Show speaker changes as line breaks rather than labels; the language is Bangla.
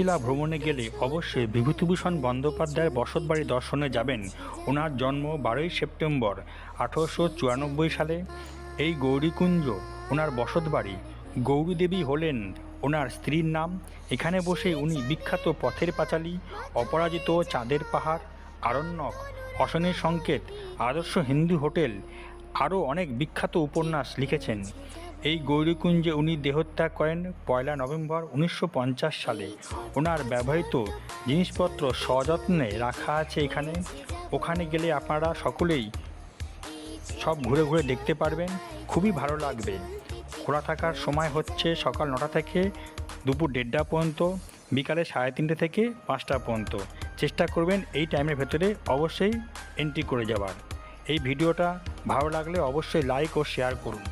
তক্ষশিলা ভ্রমণে গেলে অবশ্যই বিভূতিভূষণ বন্দ্যোপাধ্যায়ের বসতবাড়ি দর্শনে যাবেন। ওনার জন্ম বারোই সেপ্টেম্বর, আঠারোশো চুরানব্বই সালে। এই গৌরীকুঞ্জ, ওনার বসতবাড়ি। গৌরী দেবী হলেন ওনার স্ত্রীর নাম। এখানে বসে উনি বিখ্যাত পথের পাঁচালী, অপরাজিত চাঁদের পাহাড়, আরণ্যক অশনের সংকেত আদর্শ হিন্দু হোটেল আরও অনেক বিখ্যাত উপন্যাস লিখেছেন। এই গৌরীকুঞ্জে উনি দেহত্যাগ করেন পয়লা নভেম্বর উনিশশো পঞ্চাশ সালে। ওনার ব্যবহৃত জিনিসপত্র সযত্নে রাখা আছে এখানে। ওখানে গেলে আপনারা সকলেই সব ঘুরে ঘুরে দেখতে পারবেন। খুবই ভালো লাগবে। খোলা থাকার সময় হচ্ছে সকাল নটা থেকে দুপুর দেড়টা পর্যন্ত, বিকালে সাড়ে তিনটে থেকে পাঁচটা পর্যন্ত। চেষ্টা করবেন এই টাইমের ভেতরে অবশ্যই এন্ট্রি করে যাওয়ার। এই ভিডিওটা ভালো লাগলে অবশ্যই লাইক ও শেয়ার করুন।